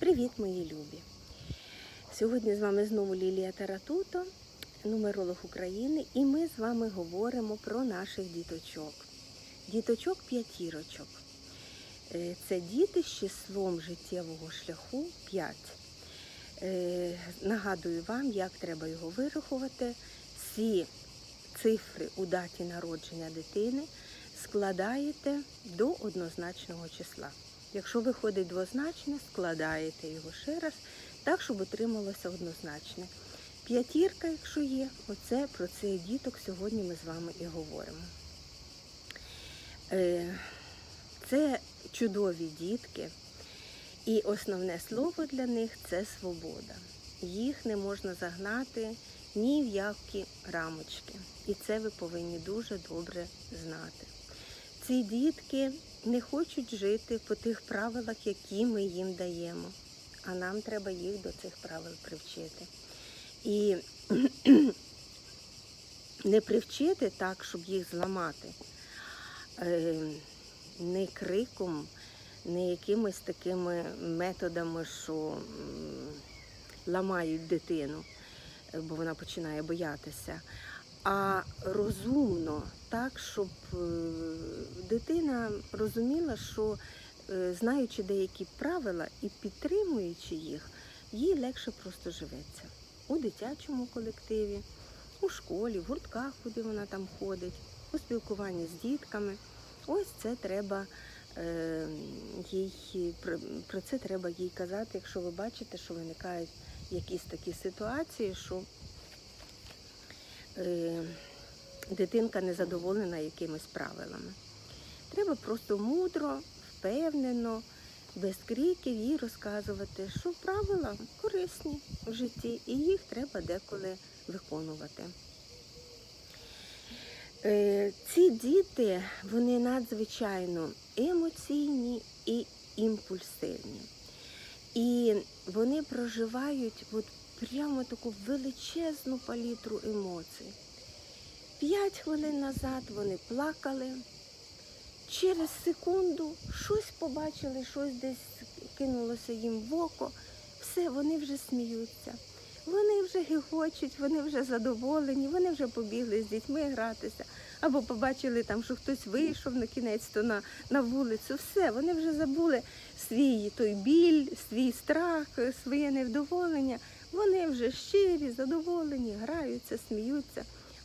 Привіт, мої любі! Сьогодні з вами знову Лілія Таратуто, нумеролог України, і ми з вами говоримо про наших діточок. Діточок п'ятірочок. Е, Це діти з числом життєвого шляху 5. Е, Нагадую вам, як треба його вирахувати. Всі цифри у даті народження дитини складаєте до однозначного числа. Якщо виходить двозначне, складаєте його ще раз, так, щоб отрималося однозначне. П'ятірка, якщо є, оце про цих діток сьогодні ми з вами і говоримо. Е, Це чудові дітки, і основне слово для них це свобода. Їх не можна загнати ні в які рамочки. І це ви повинні дуже добре знати. Ці дітки не хочуть жити по тих правилах, які ми їм даємо. А нам треба їх до цих правил привчити. І не привчити так, щоб їх зламати. Е, Не криком, не якимись такими методами, що ламають дитину, бо вона починає боятися. А розумно, так, щоб е, дитина розуміла, що е, знаючи деякі правила і підтримуючи їх, їй легше просто живеться у дитячому колективі, у школі, в гуртках, куди вона там ходить, у спілкуванні з дітками. Ось це треба е, їй про, це треба їй казати, якщо ви бачите, що виникають якісь такі ситуації, що дитинка не задоволена якимись правилами. Треба просто мудро, впевнено, без криків їй розказувати, що правила корисні в житті, і їх треба деколи виконувати. Е, Ці діти вони надзвичайно емоційні і імпульсивні. І вони проживають от прямо таку величезну палітру емоцій. П'ять хвилин назад вони плакали, через секунду щось побачили, щось десь кинулося їм в око, все, вони вже сміються. Вони вже гігочуть, вони вже задоволені, вони вже побігли з дітьми гратися, або побачили там, що хтось вийшов на кінець то на, на вулицю. Все, вони вже забули свій той біль, свій страх, своє невдоволення. Вони вже щирі, задоволені, граються, сміються.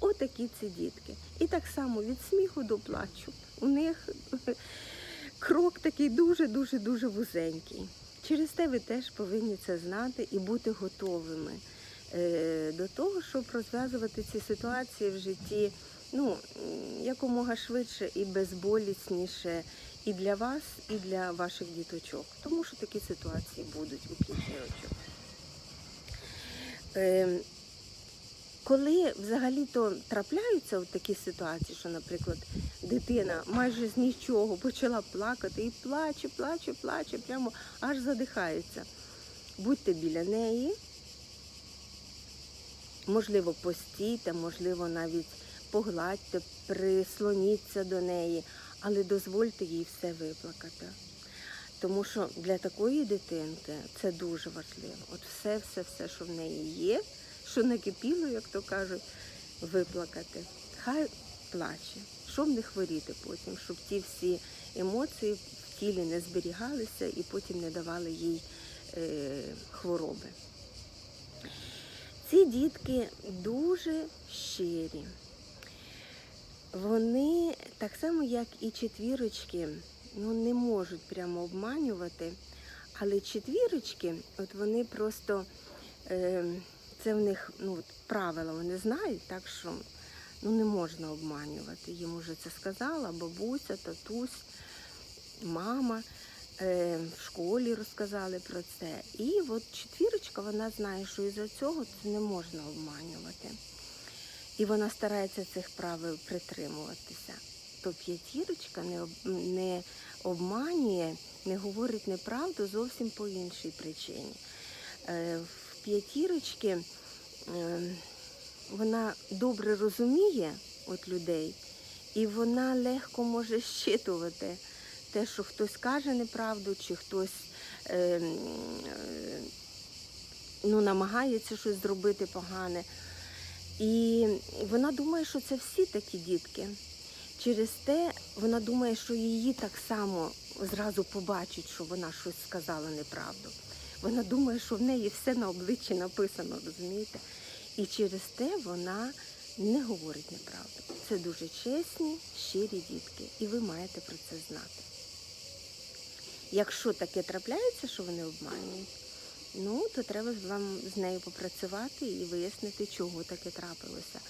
Отакі ці дітки. І так само від сміху до плачу. У них крок такий дуже-дуже дуже вузенький. Через те ви теж повинні це знати і бути готовими е, до того, щоб розв'язувати ці ситуації в житті ну, якомога швидше і безболісніше і для вас, і для ваших діточок. Тому що такі ситуації будуть у п'ятірочок. Е, коли взагалі-то трапляються от такі ситуації, що, наприклад, дитина майже з нічого почала плакати і плаче, плаче, плаче, прямо аж задихається. Будьте біля неї, можливо, постійте, можливо, навіть погладьте, прислоніться до неї, але дозвольте їй все виплакати. Тому що для такої дитинки це дуже важливо. От все, все, все, що в неї є, що накипіло, як то кажуть, виплакати. Хай плаче, щоб не хворіти потім, щоб ті всі емоції в тілі не зберігалися і потім не давали їй е, хвороби. Ці дітки дуже щирі. Вони так само, як і четвірочки, ну не можуть прямо обманювати, але четвірочки, от вони просто е, це в них ну, правила, вони знають, так що ну, не можна обманювати. Їм уже це сказала бабуся, татусь, мама. Е, в школі розказали про це. І от четвірочка, вона знає, що із-за цього це не можна обманювати. І вона старається цих правил притримуватися. То п'ятірочка не, не обманює, не говорить неправду зовсім по іншій причині. Е, в п'ятірочки е, вона добре розуміє от людей, і вона легко може щитувати те, що хтось каже неправду, чи хтось е, ну, намагається щось зробити погане. І вона думає, що це всі такі дітки. Через те вона думає, що її так само зразу побачать, що вона щось сказала неправду. Вона думає, що в неї все на обличчі написано, розумієте? І через те вона не говорить неправду. Це дуже чесні, щирі дітки, і ви маєте про це знати. Якщо таке трапляється, що вони обманюють, ну то треба вам з нею попрацювати і вияснити, чого таке трапилося.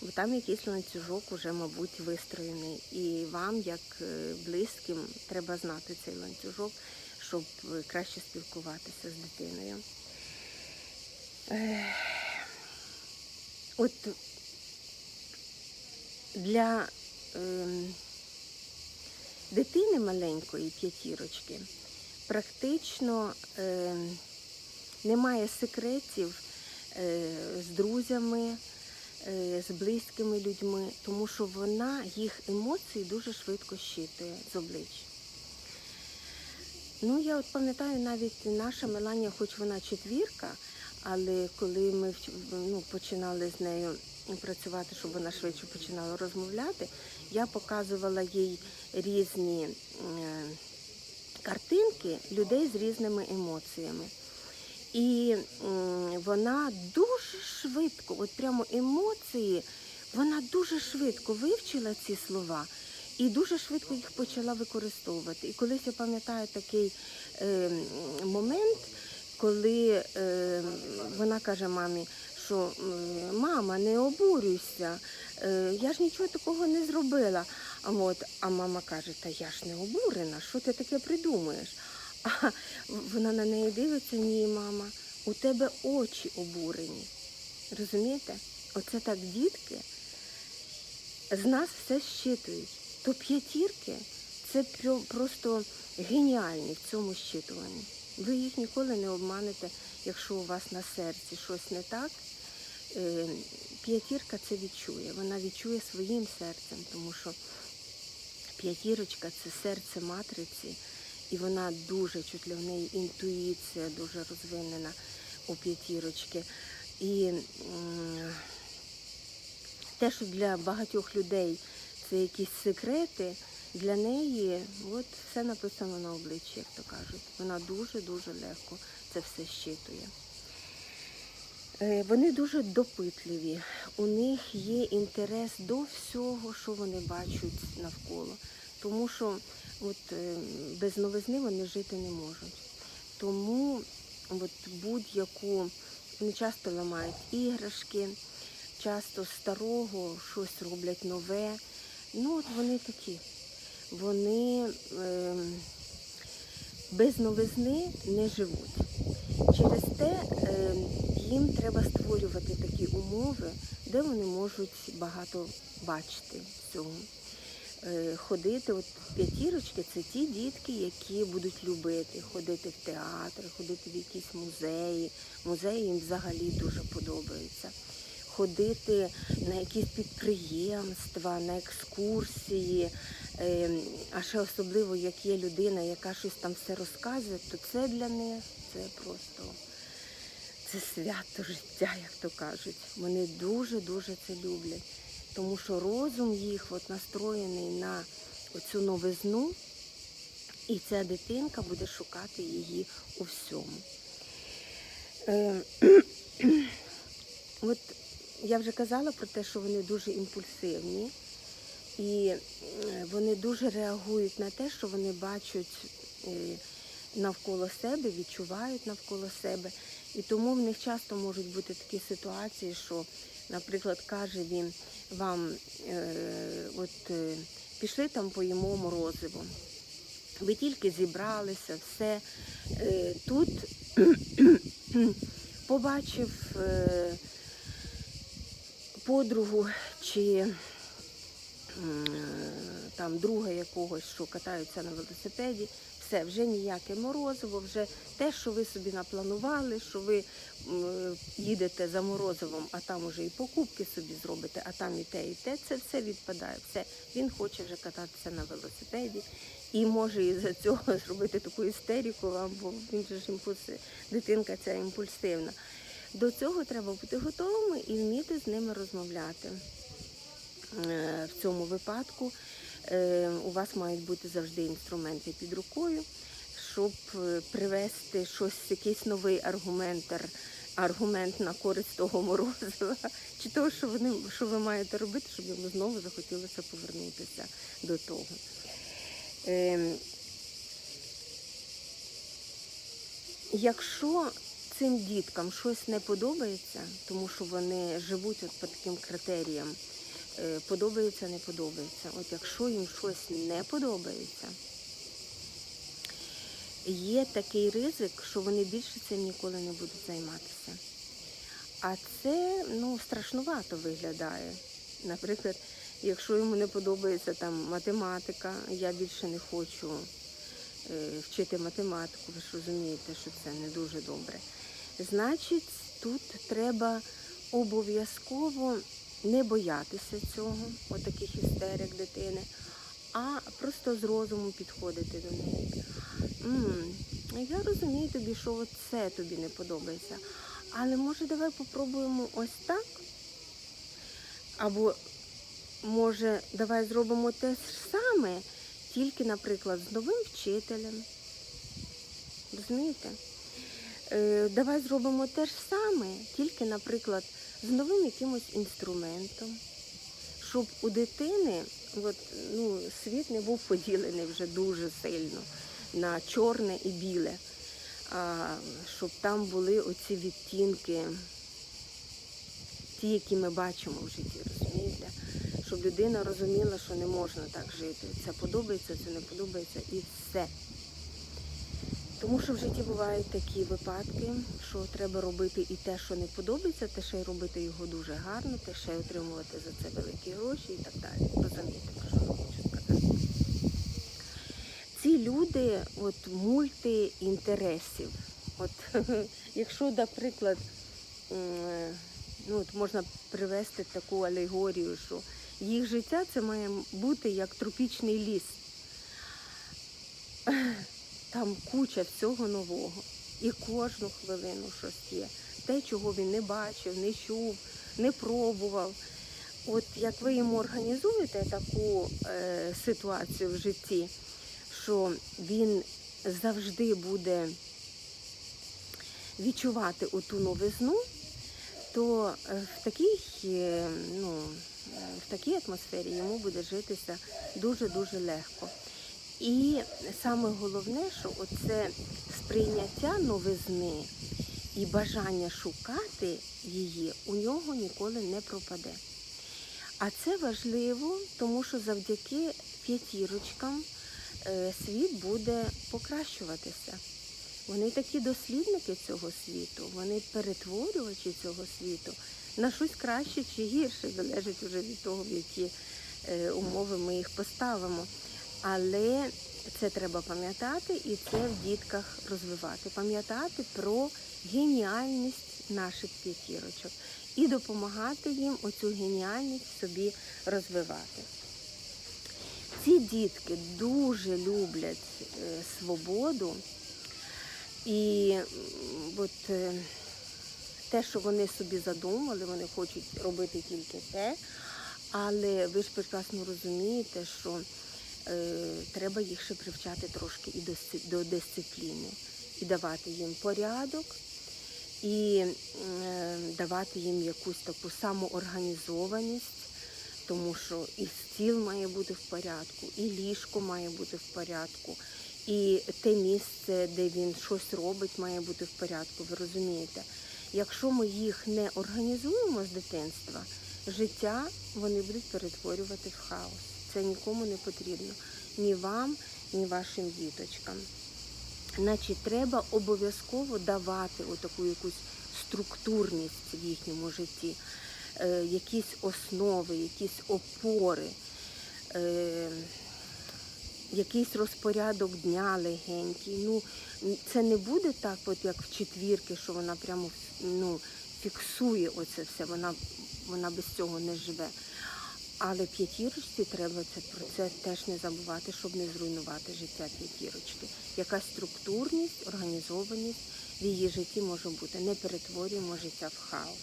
Бо там якийсь ланцюжок уже, мабуть, вистроєний. І вам, як е, близьким, треба знати цей ланцюжок, щоб е, краще спілкуватися з дитиною. От для ем, дитини маленької п'ятірочки практично ем, немає секретів е, з друзями, з близькими людьми, тому що вона їх емоції дуже швидко щитує з облич. Ну, я от пам'ятаю навіть наша Меланія, хоч вона четвірка, але коли ми ну, починали з нею працювати, щоб вона швидше починала розмовляти, я показувала їй різні е, картинки людей з різними емоціями. І вона дуже швидко, от прямо емоції, вона дуже швидко вивчила ці слова і дуже швидко їх почала використовувати. І колись я пам'ятаю такий е, момент, коли е, вона каже мамі, що мама, не обурюйся, е, я ж нічого такого не зробила. А, от, а мама каже, та я ж не обурена, що ти таке придумуєш? А вона на неї дивиться, ні, мама, у тебе очі обурені. Розумієте? Оце так дітки з нас все щитують. То п'ятірки це просто геніальні в цьому щитуванні. Ви їх ніколи не обманете, якщо у вас на серці щось не так. Е, П'ятірка це відчує. Вона відчує своїм серцем, тому що п'ятірочка це серце матриці, і вона дуже чутля, в неї інтуїція дуже розвинена у п'ятірочки. І те, що для багатьох людей це якісь секрети, для неї от все написано на обличчі, як то кажуть. Вона дуже-дуже легко це все щитує. Е, Вони дуже допитливі, у них є інтерес до всього, що вони бачать навколо. Тому що от, е, без новизни вони жити не можуть. Тому от, будь-яку вони часто ламають іграшки, часто старого щось роблять нове. Ну, от вони такі. Вони ем, без новизни не живуть. Через те е, їм треба створювати такі умови, де вони можуть багато бачити всього. Е, Ходити, от п'ятірочки це ті дітки, які будуть любити ходити в театр, ходити в якісь музеї. Музеї їм взагалі дуже подобаються. Ходити на якісь підприємства, на екскурсії. Е, А ще особливо, як є людина, яка щось там все розказує, то це для них це просто це свято життя, як то кажуть. Вони дуже-дуже це люблять. Тому що розум їх от настроєний на оцю новизну, і ця дитинка буде шукати її у всьому. Е, От я вже казала про те, що вони дуже імпульсивні, і е, вони дуже реагують на те, що вони бачать е, навколо себе, відчувають навколо себе. І тому в них часто можуть бути такі ситуації, що, наприклад, каже він вам, е, от е, пішли там поїмо морозиво. Ви тільки зібралися, все. Е, Тут побачив подругу чи там друга якогось, що катаються на велосипеді, все, вже ніяке морозиво, вже те, що ви собі напланували, що ви їдете за морозивом, а там уже і покупки собі зробите, а там і те, і те, це все відпадає. Все, він хоче вже кататися на велосипеді і може із-за цього зробити таку істерику, або він же ж імпульс, дитинка ця імпульсивна. До цього треба бути готовими і вміти з ними розмовляти. Е, В цьому випадку у вас мають бути завжди інструменти під рукою, щоб е, привести щось, якийсь новий аргумент, аргумент на користь того морозива, чи того, що, вони, що ви маєте робити, щоб йому знову захотілося повернутися до того. Ем, Якщо цим діткам щось не подобається, тому що вони живуть от по таким критеріям, е, подобається, не подобається. От якщо їм щось не подобається, є такий ризик, що вони більше цим ніколи не будуть займатися. А це ну, страшнувато виглядає. Наприклад, якщо йому не подобається там математика, я більше не хочу е, вчити математику, ви ж розумієте, що це не дуже добре. Значить, тут треба обов'язково не боятися цього, отаких істерик дитини, а просто з розуму підходити до неї. «М, я розумію тобі, що от це тобі не подобається. Але може давай попробуємо ось так? Або може давай зробимо те ж саме, тільки, наприклад, з новим вчителем. Розумієте? Е, давай зробимо те ж саме, тільки, наприклад, з новим якимось інструментом, щоб у дитини от, ну, світ не був поділений вже дуже сильно на чорне і біле, а, щоб там були оці відтінки, ті, які ми бачимо в житті, розумієте? Щоб людина розуміла, що не можна так жити. Це подобається, це не подобається і все. Тому що в житті бувають такі випадки, що треба робити і те, що не подобається, те ще й робити його дуже гарно, те ще й отримувати за це великі гроші і так далі. Розумієте, про що я хочу сказати? Ці люди от мультиінтересів. От якщо, наприклад, ну, от можна привести таку алегорію, що їх життя це має бути як тропічний ліс. Там куча всього нового. І кожну хвилину щось є. Те, чого він не бачив, не чув, не пробував. От як ви йому організуєте таку е, ситуацію в житті, що він завжди буде відчувати оту новизну, то е, в такій, е, ну, е, в такій атмосфері йому буде житися дуже-дуже легко. І саме головне, що оце сприйняття новизни і бажання шукати її у нього ніколи не пропаде. А це важливо, тому що завдяки п'ятірочкам е, світ буде покращуватися. Вони такі дослідники цього світу, вони перетворювачі цього світу на щось краще чи гірше, залежить вже від того, в які е, умови ми їх поставимо. Але це треба пам'ятати і це в дітках розвивати. Пам'ятати про геніальність наших п'ятірочок і допомагати їм оцю геніальність собі розвивати. Ці дітки дуже люблять е, свободу і от, е, те, що вони собі задумали, вони хочуть робити тільки те, але ви ж прекрасно розумієте, що треба їх ще привчати трошки і до, дисципліни, і давати їм порядок, і е, давати їм якусь таку самоорганізованість, тому що і стіл має бути в порядку, і ліжко має бути в порядку, і те місце, де він щось робить, має бути в порядку. Ви розумієте? Якщо ми їх не організуємо з дитинства, життя вони будуть перетворювати в хаос. Це нікому не потрібно. Ні вам, ні вашим діточкам. Значить, треба обов'язково давати отаку якусь структурність в їхньому житті, е, якісь основи, якісь опори, е, якийсь розпорядок дня легенький. Ну, це не буде так, от як в четвірки, що вона прямо ну, фіксує оце все, вона, вона без цього не живе. Але п'ятірочці треба це про це теж не забувати, щоб не зруйнувати життя п'ятірочки. Якась структурність, організованість в її житті може бути. Не перетворюємо життя в хаос.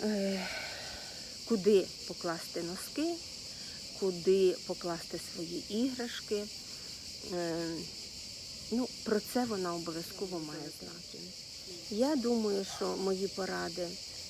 Е, Куди покласти носки, куди покласти свої іграшки. Е, Ну, про це вона обов'язково має знати. Я думаю, що мої поради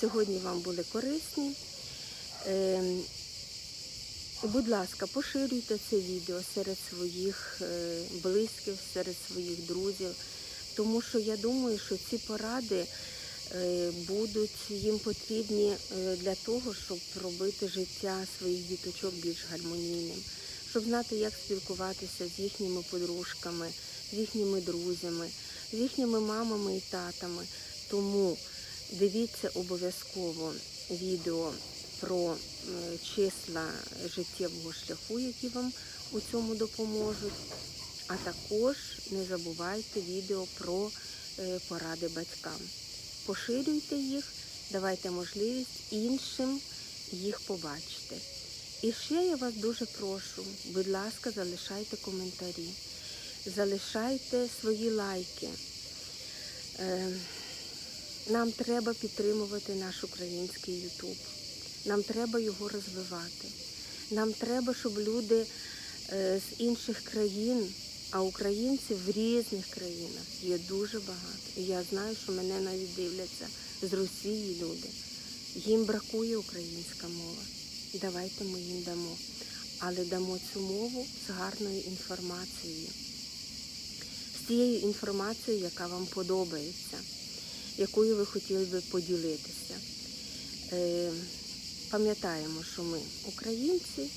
сьогодні вам були корисні. Ем, Будь ласка, поширюйте це відео серед своїх е, близьких, серед своїх друзів, тому що я думаю, що ці поради е, будуть їм потрібні е, для того, щоб робити життя своїх діточок більш гармонійним, щоб знати, як спілкуватися з їхніми подружками, з їхніми друзями, з їхніми мамами і татами. Тому дивіться обов'язково відео про е, числа життєвого шляху, які вам у цьому допоможуть. А також не забувайте відео про е, поради батькам. Поширюйте їх, давайте можливість іншим їх побачити. І ще я вас дуже прошу, будь ласка, залишайте коментарі, залишайте свої лайки. Е, Нам треба підтримувати наш український Ютуб. Нам треба його розвивати. Нам треба, щоб люди е, з інших країн, а українців в різних країнах є дуже багато. І я знаю, що мене навіть дивляться з Росії люди. Їм бракує українська мова. Давайте ми їм дамо. Але дамо цю мову з гарною інформацією, з тією інформацією, яка вам подобається, якою ви хотіли би поділитися. Пам'ятаємо, що ми українці,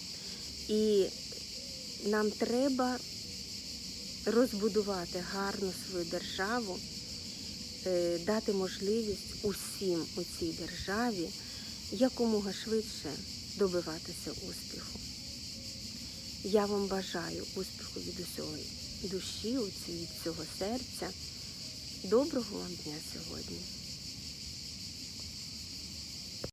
і нам треба розбудувати гарно свою державу, е, дати можливість усім у цій державі якомога швидше добиватися успіху. Я вам бажаю успіху від усього душі, від цього серця. Доброго вам дня сьогодні!